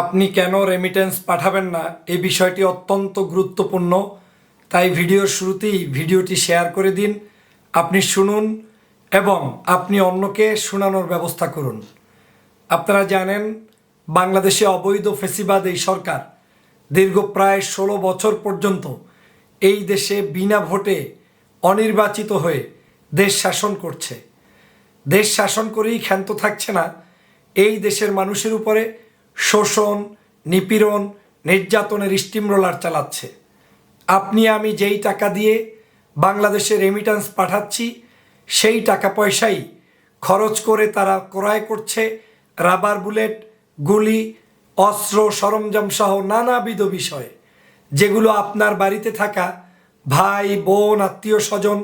আপনি কেন রেমিটেন্স পাঠাবেন না? এই বিষয়টি অত্যন্ত গুরুত্বপূর্ণ। তাই ভিডিওর শুরুতেই ভিডিওটি শেয়ার করে দিন, আপনি শুনুন এবং আপনি অন্যকে শোনানোর ব্যবস্থা করুন। আপনারা জানেন, বাংলাদেশে অবৈধ ফেসিবাদ এই সরকার দীর্ঘ প্রায় ষোলো বছর পর্যন্ত এই দেশে বিনা ভোটে অনির্বাচিত হয়ে দেশ শাসন করছে। দেশ শাসন করেই ক্ষান্ত থাকছে না, এই দেশের মানুষের উপরে শোষণ, নিপীড়ন, নির্যাতনের স্টিম রোলার চালাচ্ছে। আপনি, আমি যেই টাকা দিয়ে বাংলাদেশে রেমিটেন্স পাঠাচ্ছি, সেই টাকা পয়সাই খরচ করে তারা ক্রয় করছে রাবার বুলেট, গুলি, অস্ত্র, সরঞ্জাম সহ নানাবিধ বিষয়, যেগুলো আপনার বাড়িতে থাকা ভাই, বোন, আত্মীয় স্বজন,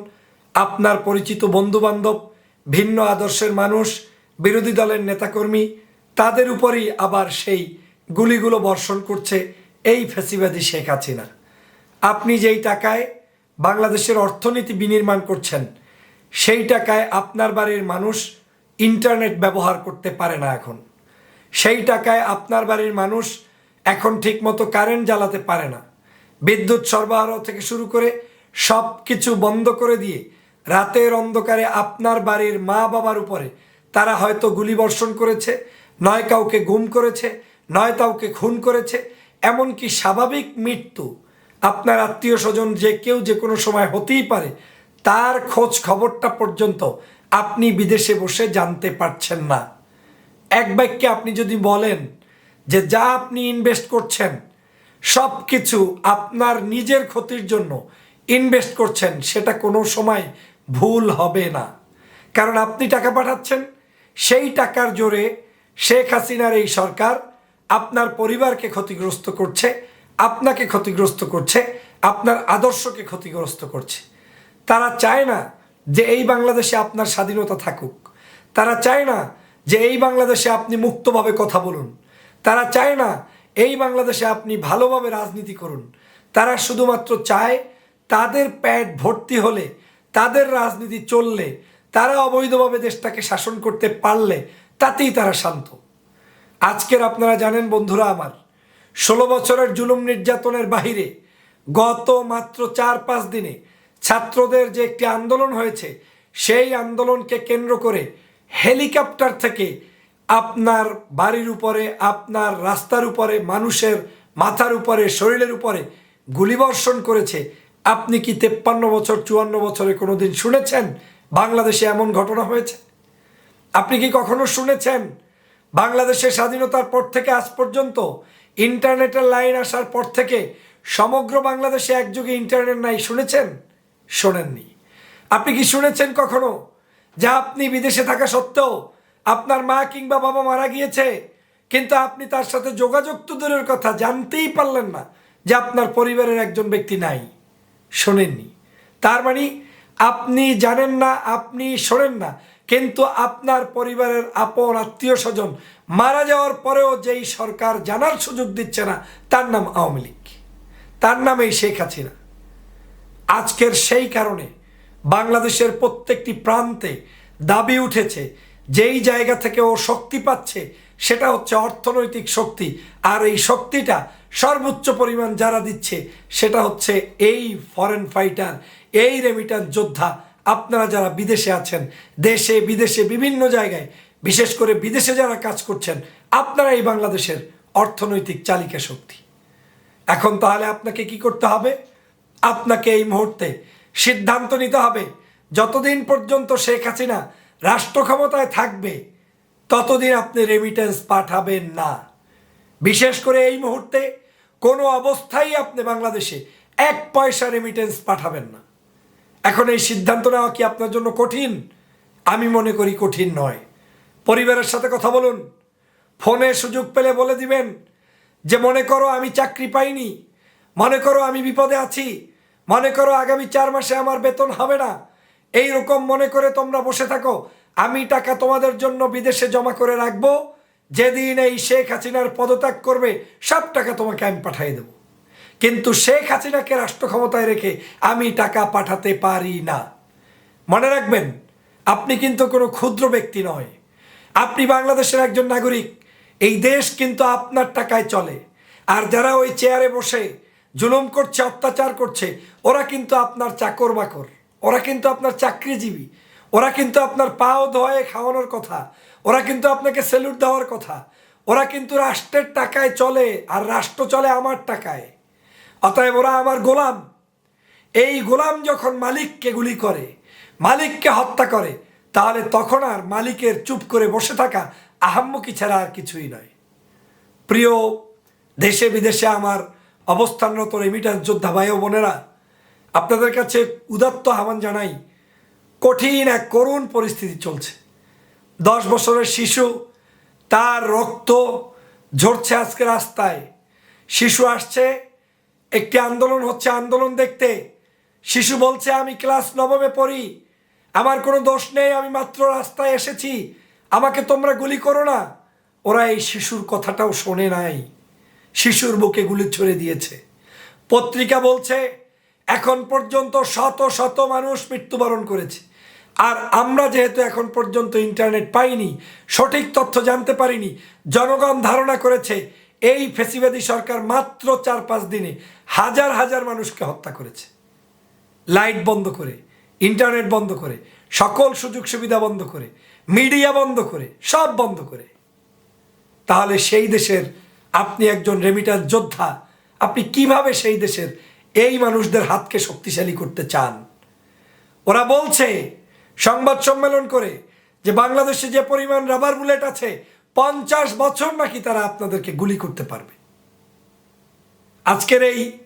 আপনার পরিচিত বন্ধুবান্ধব, ভিন্ন আদর্শের মানুষ, বিরোধী দলের নেতাকর্মী তাদের উপরই আবার সেই গুলিগুলো বর্ষণ করছে এই ফেসিবাদী শেখ হাসিনা। আপনি যেই টাকায় বাংলাদেশের অর্থনীতি বিনির্মাণ করছেন, সেই টাকায় আপনার বাড়ির মানুষ ইন্টারনেট ব্যবহার করতে পারে না এখন। সেই টাকায় আপনার বাড়ির মানুষ এখন ঠিকমতো কারেন্ট জ্বালাতে পারে না। বিদ্যুৎ সরবরাহ থেকে শুরু করে সব কিছু বন্ধ করে দিয়ে রাতের অন্ধকারে আপনার বাড়ির মা বাবার উপরে তারা হয়তো গুলিবর্ষণ করেছে নয় কাউকে গুম করেছে, নয় কাউকে খুন করেছে, এমনকি স্বাভাবিক মৃত্যু আপনার আত্মীয় স্বজন যে কেউ যে কোনো সময় হতেই পারে, তার খোঁজ খবরটা পর্যন্ত আপনি বিদেশে বসে জানতে পারছেন না। এক বাক্যে আপনি যদি বলেন যে যা আপনি ইনভেস্ট করছেন সব কিছু আপনার নিজের ক্ষতির জন্য ইনভেস্ট করছেন, সেটা কোনো সময় ভুল হবে না। কারণ আপনি টাকা পাঠাচ্ছেন, সেই টাকার জোরে শেখ হাসিনার এই সরকার আপনার পরিবারকে ক্ষতিগ্রস্ত করছে, আপনাকে ক্ষতিগ্রস্ত করছে, আপনার আদর্শকে ক্ষতিগ্রস্ত করছে। তারা চায় না যে এই বাংলাদেশে আপনার স্বাধীনতা থাকুক। তারা চায় না যে এই বাংলাদেশে আপনি মুক্তভাবে কথা বলুন। তারা চায় না এই বাংলাদেশে আপনি ভালোভাবে রাজনীতি করুন। তারা শুধুমাত্র চায় তাদের প্যাট ভর্তি হলে, তাদের রাজনীতি চললে, তারা অবৈধভাবে দেশটাকে শাসন করতে পারলে তাতেই তারা শান্ত। আজকের আপনারা জানেন বন্ধুরা আমার, ষোলো বছরের জুলুম নির্যাতনের বাহিরে গত মাত্র চার পাঁচ দিনে ছাত্রদের যে একটি আন্দোলন হয়েছে, সেই আন্দোলনকে কেন্দ্র করে হেলিকপ্টার থেকে আপনার বাড়ির উপরে, আপনার রাস্তার উপরে, মানুষের মাথার উপরে, শরীরের উপরে গুলিবর্ষণ করেছে। আপনি কি তেপ্পান্ন বছর, চুয়ান্ন বছরে কোনোদিন শুনেছেন বাংলাদেশে এমন ঘটনা হয়েছে? আপনি কি কখনো শুনেছেন? বাংলাদেশের স্বাধীনতার পর থেকে আজ পর্যন্ত ইন্টারনেটের লাইন আসার পর থেকে সমগ্র বাংলাদেশে একযোগে ইন্টারনেট নাই, শুনেছেন? শোনেননি। আপনি কি শুনেছেন কখনো যে আপনি বিদেশে থাকা সত্ত্বেও আপনার মা কিংবা বাবা মারা গিয়েছে, কিন্তু আপনি তার সাথে যোগাযোগ তো দূরের কথা, জানতেই পারলেন না যে আপনার পরিবারের একজন ব্যক্তি নাই? শোনেননি। তার মানে আপনি জানেন না, আপনি শোনেন না। কিন্তু আপনার পরিবারের আপন আত্মীয় স্বজন মারা যাওয়ার পরেও যেই সরকার জানার সুযোগ দিচ্ছে না, তার নাম আওয়ামী লীগ। তার নাম এই শেখ হাসিনা। আজকের সেই কারণে বাংলাদেশের প্রত্যেকটি প্রান্তে দাবি উঠেছে, যেই জায়গা থেকে ও শক্তি পাচ্ছে, সেটা হচ্ছে অর্থনৈতিক শক্তি। আর এই শক্তিটা সর্বোচ্চ পরিমাণ যারা দিচ্ছে, সেটা হচ্ছে এই ফরেন ফাইটার এই রেমিটার যোদ্ধা আপনারা যারা বিদেশে আছেন, দেশে, বিদেশে, বিভিন্ন জায়গায়, বিশেষ করে বিদেশে যারা কাজ করছেন, আপনারা এই বাংলাদেশের অর্থনৈতিক চালিকা শক্তি। এখন তাহলে আপনাকে কি করতে হবে? আপনাকে এই মুহূর্তে সিদ্ধান্ত নিতে হবে, যতদিন পর্যন্ত শেখ হাসিনা রাষ্ট্র ক্ষমতায় থাকবে, ততদিন আপনি রেমিটেন্স পাঠাবেন না। বিশেষ করে এই মুহূর্তে কোনো অবস্থায় আপনি বাংলাদেশে এক পয়সা রেমিটেন্স পাঠাবেন না। এখন এই সিদ্ধান্ত নেওয়া কি আপনার জন্য কঠিন? আমি মনে করি কঠিন নয়। পরিবারের সাথে কথা বলুন। ফোনে সুযোগ পেলে বলে দিবেন যে, মনে করো আমি চাকরি পাইনি। মনে করো আমি বিপদে আছি। মনে করো আগামী চার মাসে আমার বেতন হবে না। এই রকম মনে করে তোমরা বসে থাকো। আমি টাকা তোমাদের জন্য বিদেশে জমা করে রাখব। যেদিন এই শেখ হাসিনার পদত্যাগ করবে, সব টাকা তোমাকে আমি পাঠিয়ে দেবো। কিন্তু শেখ হাসিনাকে রাষ্ট্র ক্ষমতায় রেখে আমি টাকা পাঠাতে পারি না। মনে রাখবেন, আপনি কিন্তু কোনো ক্ষুদ্র ব্যক্তি নয়। আপনি বাংলাদেশের একজন নাগরিক, এই দেশ কিন্তু আপনার টাকায় চলে। আর যারা ওই চেয়ারে বসে জুলুম করছে, অত্যাচার করছে, ওরা কিন্তু আপনার চাকর বাকর ওরা কিন্তু আপনার চাকরিজীবী, ওরা কিন্তু আপনার পাও ধোয়ে খাওয়ানোর কথা, ওরা কিন্তু আপনাকে স্যালুট দেওয়ার কথা, ওরা কিন্তু রাষ্ট্রের টাকায় চলে, আর রাষ্ট্র চলে আমার টাকায়। অতএব ওরা আমার গোলাম। এই গোলাম যখন মালিককে গুলি করে, মালিককে হত্যা করে, তাহলে তখন আর মালিকের চুপ করে বসে থাকা আহাম্মকি ছাড়া আর কিছুই নয়। প্রিয় দেশে বিদেশে আমার অবস্থানরত রেমিটান্স যোদ্ধা ভাই ও বোনেরা, আপনাদের কাছে উদাত্ত আহ্বান জানাই, কঠিন এক করুণ পরিস্থিতি চলছে। দশ বছরের শিশু, তার রক্ত ঝরছে আজকে রাস্তায়। শিশু আসছে একটি আন্দোলন হচ্ছে আন্দোলন দেখতে। শিশু বলছে, আমি ক্লাস নবমে পড়ি। আমার কোনো দোষ নেই, আমি মাত্র রাস্তায় এসেছি। আমাকে তোমরা গুলি করো না। ওরা এই শিশুর কথাটাও শোনে নাই। শিশুর বুকে গুলি ছড়ে দিয়েছে। পত্রিকা বলছে, এখন পর্যন্ত শত শত মানুষ মৃত্যুবরণ করেছে। আর আমরা যেহেতু এখন পর্যন্ত ইন্টারনেট পাইনি, সঠিক তথ্য জানতে পারিনি, জনগণ ধারণা করেছে এই ফেসিবাদী সরকার মাত্র চার পাঁচ দিনে হাজার হাজার মানুষকে হত্যা করেছে। লাইট বন্ধ করে, ইন্টারনেট বন্ধ করে, সকল সুযোগ সুবিধা বন্ধ করে, মিডিয়া বন্ধ করে, সব বন্ধ করে। তাহলে সেই দেশের আপনি একজন রেমিটার যোদ্ধা, আপনি কীভাবে সেই দেশের এই মানুষদের হাতকে শক্তিশালী করতে চান? ওরা বলছে, সংবাদ সম্মেলন করে যে বাংলাদেশে যে পরিমাণ রাবার বুলেট আছে পঞ্চাশ বছর নাকি তারা আপনাদেরকে গুলি করতে পারবে। আজকের এই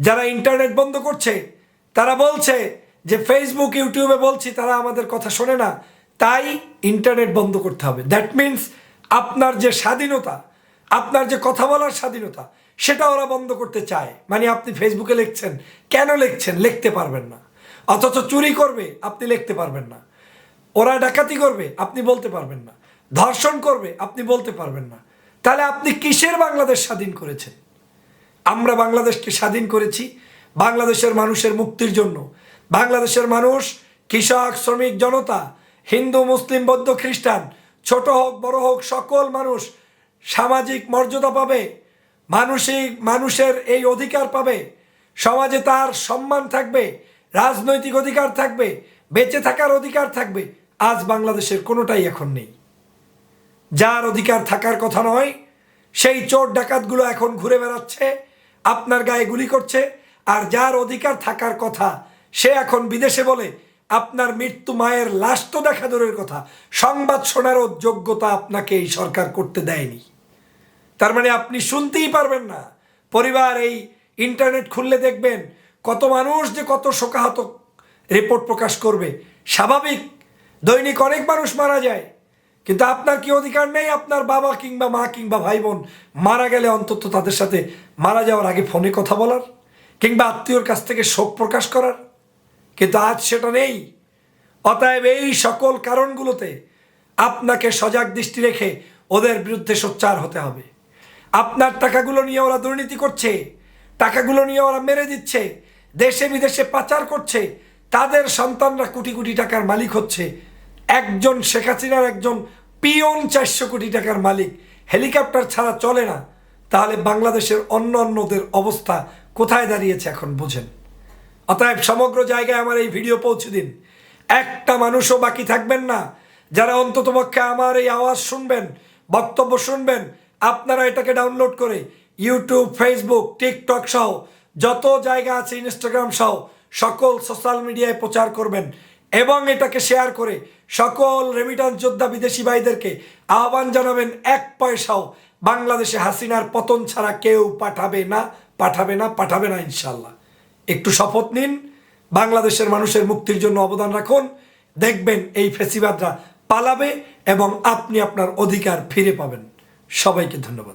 যারা ইন্টারনেট বন্ধ করছে, তারা বলছে যে ফেসবুক ইউটিউবে বলছি, তারা আমাদের কথা শোনে না। তাই ইন্টারনেট বন্ধ করতে হবে। দ্যাট মিন্স আপনার যে স্বাধীনতা, আপনার যে কথা বলার স্বাধীনতা, সেটা ওরা বন্ধ করতে চায়। মানে আপনি ফেসবুকে লিখছেন। কেন লিখছেন? লিখতে পারবেন না। অথচ চুরি করবে, আপনি লিখতে পারবেন না। ওরা ডাকাতি করবে, আপনি বলতে পারবেন না। ধর্ষণ করবে, আপনি বলতে পারবেন না। তাহলে আপনি কিসের বাংলাদেশ স্বাধীন করেছেন? আমরা বাংলাদেশকে স্বাধীন করেছি বাংলাদেশের মানুষের মুক্তির জন্য। বাংলাদেশের মানুষ, কৃষক, শ্রমিক, জনতা, হিন্দু, মুসলিম, বৌদ্ধ, খ্রিস্টান, ছোট হোক, বড় হোক, সকল মানুষ সামাজিক মর্যাদা পাবে, মানসিক, মানুষের এই অধিকার পাবে, সমাজে তার সম্মান থাকবে, রাজনৈতিক অধিকার থাকবে, বেঁচে থাকার অধিকার থাকবে, আজ বাংলাদেশের কোনোটাই এখন নেই। যার অধিকার থাকার কথা নয়, সেই চোর ডাকাতগুলো এখন ঘুরে বেড়াচ্ছে, আপনার গায়ে গুলি করছে, আর যার অধিকার থাকার কথা সে এখন বিদেশে বলে, আপনার মৃত্যু মায়ের লাশ তো দেখা দূরের কথা, সংবাদ শোনারও যোগ্যতা আপনাকে এই সরকার করতে দেয়নি। তার মানে আপনি শুনতেই পারবেন না। পরিবার এই ইন্টারনেট খুললে দেখবেন কত মানুষ যে কত শোকাহত রিপোর্ট প্রকাশ করবে। স্বাভাবিক, দৈনিক অনেক মানুষ মারা যায়। কিন্তু আপনার কি অধিকার নেই? আপনার বাবা কিংবা মা কিংবা ভাই বোন মারা গেলে অন্তত তাদের সাথে মারা যাওয়ার আগে ফোনে কথা বলার কিংবা আত্মীয়র কাছ থেকে শোক প্রকাশ করার। কিন্তু আজ সেটা নেই। অতএব এই সকল কারণগুলোতে আপনাকে সজাগ দৃষ্টি রেখে ওদের বিরুদ্ধে সোচ্চার হতে হবে। আপনার টাকাগুলো নিয়ে ওরা দুর্নীতি করছে, টাকাগুলো নিয়ে ওরা মেরে দিচ্ছে দেশে বিদেশে পাচার করছে, তাদের সন্তানরা কোটি কোটি টাকার মালিক হচ্ছে। একজন শেখ হাসিনার একজন পিয়ন চারশো কোটি টাকার মালিক। হেলিকপ্টার ছাড়া চলে না। তাহলে বাংলাদেশের অন্য অন্যদের অবস্থা কোথায় দাঁড়িয়েছে এখন বুঝেন। অতএব সমগ্র জায়গায় আমার এই ভিডিও পৌঁছে দিন। একটা মানুষও বাকি থাকবেন না। যারা অন্ততপক্ষে আমার এই আওয়াজ শুনবেন, বক্তব্য শুনবেন, আপনারা এটাকে ডাউনলোড করে ইউটিউব ফেসবুক টিকটক সহ যত জায়গা আছে ইনস্টাগ্রাম সহ সকল সোশ্যাল মিডিয়ায় প্রচার করবেন। এবং এটাকে শেয়ার করে সকল রেমিটান্স যোদ্ধা বিদেশি ভাইদেরকে আহ্বান জানাবেন, এক পয়সাও বাংলাদেশে হাসিনার পতন ছাড়া কেউ পাঠাবে না পাঠাবে না পাঠাবে না ইনশাল্লাহ একটু শপথ নিন, বাংলাদেশের মানুষের মুক্তির জন্য অবদান রাখুন, দেখবেন এই ফেসিবাদরা পালাবে এবং আপনি আপনার অধিকার ফিরে পাবেন। সবাইকে ধন্যবাদ।